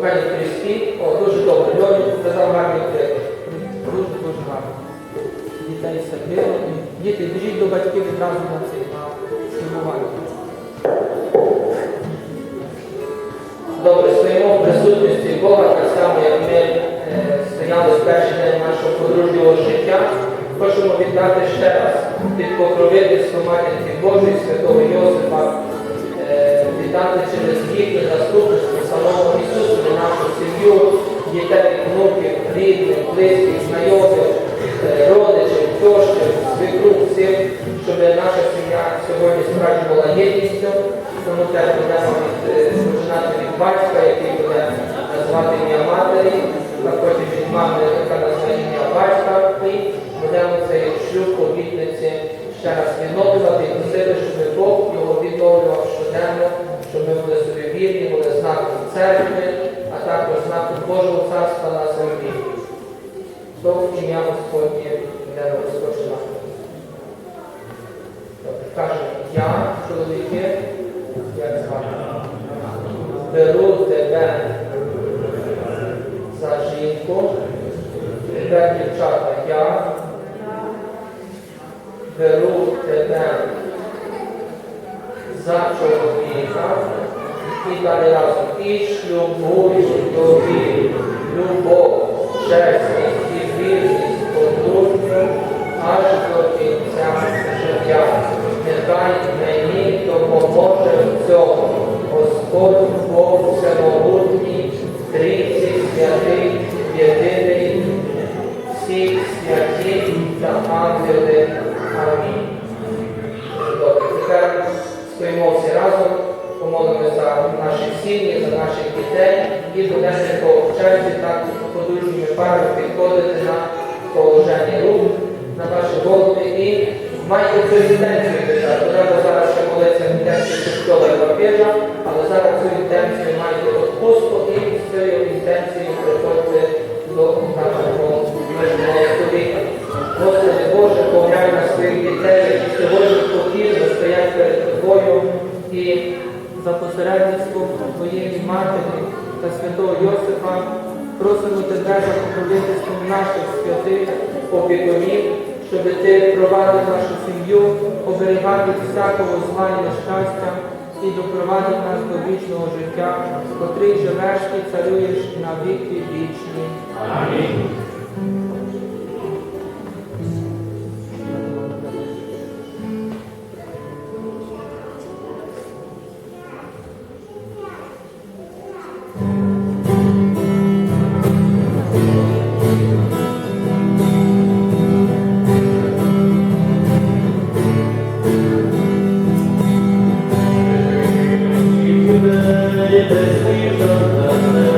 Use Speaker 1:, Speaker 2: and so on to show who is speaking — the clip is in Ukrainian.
Speaker 1: Кохані Христі, о, дуже добре. Льоні показав гарний приклад. Дуже дуже гарно. Дітей садило. Діти, біжіть до батьків відразу на цей на спілкування. Добре, стоїмо в присутності Бога, так само, як ми е, стояли в перший день нашого подружнього життя. Хочемо віддати ще раз під покровительство Матінки Божої, Святого Йосифа, віддати через їхнє заступництво самого Ісусу на нашу сім'ю, дітей, внуків, рідних, близьких, знайомих, е, родичів, тьощів, свекрух, всіх, щоб наша сім'я сьогодні справді була єдністю. Тому теж будемо е, починати від батька, який буде назвати ім'я матері, а потім від мами, яка назве ім'я батька. І будемо цей шлюб обітниці ще раз відновлювати і просили, на землі. В ім'я Господнє будемо розпочинати. Добре, Каже, я, чоловіки, як звати, беру тебе за жінку, тепер дівчата, я беру тебе за чоловіка і разом і шлюбую тобі любов, чесність і вірність подружню аж до кінця життя. Нехай мені цю інтенцію. Треба зараз ще молитися інтенцію і папіжа, але зараз цю інтенцію майте відпустку і з цією інтенцією приходьте до нашого мирного чоловіка. Господи Боже, поглянь на своїх дітей, які сьогодні покірно стоять перед тобою і за посередництвом Твоєї матері та святого Йосифа просимо Тебе за покровительством наших святих опікунів, щоб Ти провадив нашу сім'ю, оберігав від всякого зла і нещастя і допровадив нас до вічного життя, котрий живеш і царюєш на віки вічні.
Speaker 2: Амінь.
Speaker 3: vida. Né?